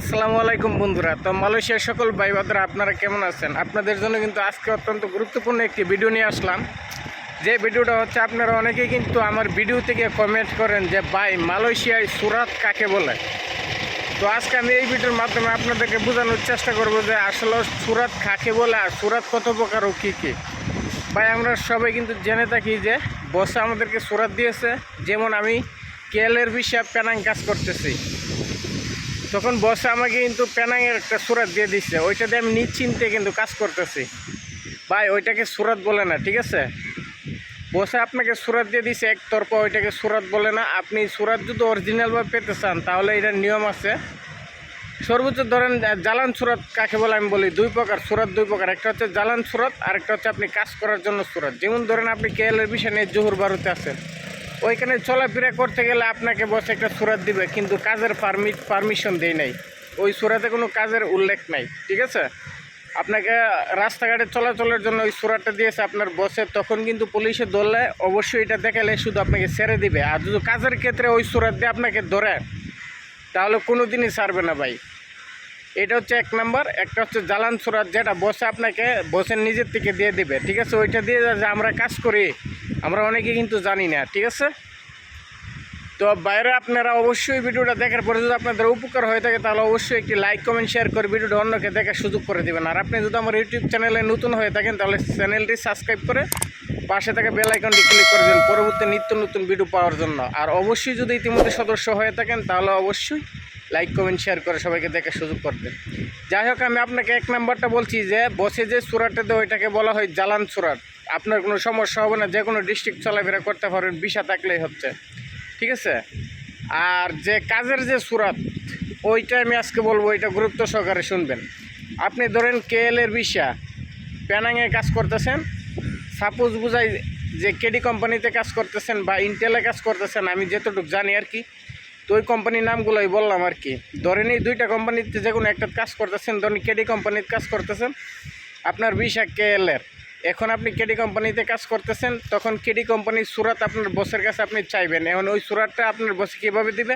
আসসালামু আলাইকুম বন্ধুরা। তো মালয়েশিয়ার সকল ভাই বাদরা আপনারা কেমন আছেন? আপনাদের জন্য কিন্তু আজকে অত্যন্ত গুরুত্বপূর্ণ একটি ভিডিও নিয়ে আসলাম। যে ভিডিওটা হচ্ছে, আপনারা অনেকেই কিন্তু আমার ভিডিও থেকে কমেন্ট করেন যে, ভাই, মালয়েশিয়ায় সুরাত কাকে বলে? তো আজকে আমি এই ভিডিওর মাধ্যমে আপনাদেরকে বোঝানোর চেষ্টা করব যে, আসলে সুরাত কাকে বলে আর সুরাত কত প্রকার ও কী কী? ভাই, আমরা সবাই কিন্তু জেনে থাকি যে, বসে আমাদেরকে সুরাত দিয়েছে, যেমন আমি কেএলের বিষয়ে প্যানাং কাজ করতেছি। তখন বসে আমাকে কিন্তু প্যানাঙের একটা সুরাত দিয়ে দিচ্ছে ওইটা দিয়ে আমি নিশ্চিন্তে কিন্তু কাজ করতেছি। ভাই, ওইটাকে সুরাত বলে না, ঠিক আছে? বসে আপনাকে সুরাত দিয়ে দিছে একতরফা, ওইটাকে সুরাত বলে না। আপনি সুরাত যদি অরিজিনালভাবে পেতে চান, তাহলে এটার নিয়ম আছে। সর্বোচ্চ ধরেন জালান সুরাত কাকে বলে আমি বলি? দুই প্রকার, সুরাত দুই প্রকার। একটা হচ্ছে জালান সুরাত আর একটা হচ্ছে আপনি কাজ করার জন্য সুরাত। যেমন ধরেন আপনি কেএলের বিষয় নিয়ে জহুর বারুতে আছেন। ওইখানে চলাফেরা করতে গেলে আপনাকে বসে একটা সুরাত দিবে, কিন্তু কাজের পারমিট পারমিশন দেয় নাই। ওই সুরাতে কোনো কাজের উল্লেখ নাই, ঠিক আছে? আপনাকে রাস্তাঘাটে চলাচলের জন্য ওই সুরাটটা দিয়েছে আপনার বসে তখন কিন্তু পুলিশে ধরলে অবশ্যই এটা দেখালে শুধু আপনাকে ছেড়ে দিবে। আর যদি কাজের ক্ষেত্রে ওই সুরাত দিয়ে আপনাকে ধরে, তাহলে কোনো দিনই ছাড়বে না ভাই। এটা হচ্ছে এক নাম্বার, একটা হচ্ছে জালান সুরাত যেটা বসে আপনাকে বসের নিজের থেকে দিয়ে দিবে, ঠিক আছে? ওইটা দিয়ে যে আমরা কাজ করি, আমরা অনেকে কিন্তু জানি না, ঠিক আছে? তো বাইরে আপনারা অবশ্যই ভিডিওটা দেখার পরে যদি আপনাদের উপকার হয়ে থাকে, তাহলে অবশ্যই একটি লাইক কমেন্ট শেয়ার করে ভিডিওটা অন্যকে দেখার সুযোগ করে দেবেন। আর আপনি যদি আমার ইউটিউব চ্যানেলে নতুন হয়ে থাকেন, তাহলে চ্যানেলটি সাবস্ক্রাইব করে পাশে থাকা বেল আইকনটি ক্লিক করে দেবেন পরবর্তী নিত্য নতুন ভিডিও পাওয়ার জন্য। আর অবশ্যই যদি ইতিমধ্যে সদস্য হয়ে থাকেন, তাহলে অবশ্যই লাইক কমেন্ট শেয়ার করে সবাইকে দেখার সুযোগ করতে যাই হোক, আমি আপনাকে এক নাম্বারটা বলছি যে, বসে যে সুরাটে দেয়, ওইটাকে বলা হয় জালান সুরাট আপনার কোনো সমস্যা হবে না যে কোনো ডিস্ট্রিক্ট চলাফেরা করতে পারবেন বিষা থাকলেই হচ্ছে। ঠিক আছে? আর যে কাজের যে সুরাত ওইটা আমি আজকে বলব এটা গুরুত্ব সহকারে শুনবেন। আপনি ধরেন কেএল এর বিষা প্যানাঙে কাজ করতেছেন। সাপোজ বুঝাই যে কেডি কোম্পানিতে কাজ করতেছেন বা ইন্টেলে কাজ করতেছেন, আমি যতটুকু জানি আর কি তো ওই কোম্পানির নামগুলোই বললাম আর কি। ধরেন এই দুইটা কোম্পানিতে যে কোনো একটা কাজ করতেছেন, ধরেন কেডি কোম্পানিতে কাজ করতেছেন, আপনার বিষা কেএল এর এখন আপনি কেডি কোম্পানিতে কাজ করতেছেন, তখন কেডি কোম্পানির সুরাত আপনার বসের কাছে আপনি চাইবেন। এখন ওই সুরাতটা আপনার বসে কীভাবে দিবে?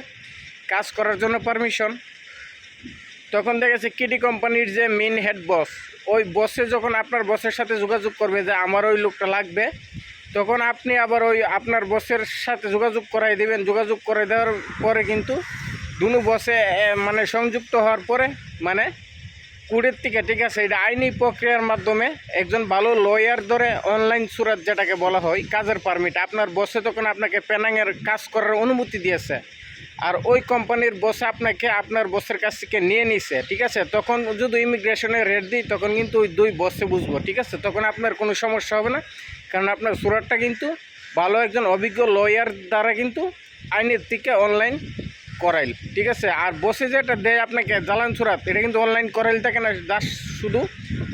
কাজ করার জন্য পারমিশন তখন দেখেছে কেডি কোম্পানির যে মেন হেড বস ওই বসে যখন আপনার বসের সাথে যোগাযোগ করবে যে আমার ওই লোকটা লাগবে তখন আপনি আবার ওই আপনার বসের সাথে যোগাযোগ করাই দেবেন। যোগাযোগ করে দেওয়ার পরে কিন্তু দুনু বসে মানে সংযুক্ত হওয়ার পরে মানে কুড়ের থেকে, ঠিক আছে, এটা আইনি প্রক্রিয়ার মাধ্যমে একজন ভালো লয়ার ধরে অনলাইন সুরাত যেটাকে বলা হয়, কাজের পারমিট আপনার বসে তখন আপনাকে প্যানাংয়ের কাজ করার অনুমতি দিয়েছে। আর ওই কোম্পানির বসে আপনাকে আপনার বসের কাছ থেকে নিয়ে নিছে, ঠিক আছে? তখন যদি ইমিগ্রেশনের রেট দিই, তখন কিন্তু ওই দুই বসে বুঝব, ঠিক আছে? তখন আপনার কোনো সমস্যা হবে না, কারণ আপনার সুরাটটা কিন্তু ভালো একজন অভিজ্ঞ লয়ার দ্বারা কিন্তু আইনের থেকে অনলাইন করাইল, ঠিক আছে? আর বসে যেটা দেয় আপনাকে জ্বালান সুরাত, এটা কিন্তু অনলাইন করাইল থাকে না দাস শুধু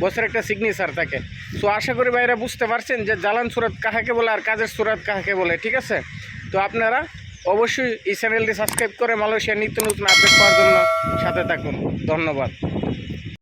বসের একটা সিগনেচার থাকে। সো আশা করি ভাইরা বুঝতে পারছেন যে জ্বালান সুরাত কাহাকে বলে আর কাজের সুরাত কাহাকে বলে, ঠিক আছে? তো আপনারা অবশ্যই এই চ্যানেলটি সাবস্ক্রাইব করে মালয়েশিয়ার নিত্য নতুন আপডেট পাওয়ার জন্য সাথে থাকুন। ধন্যবাদ।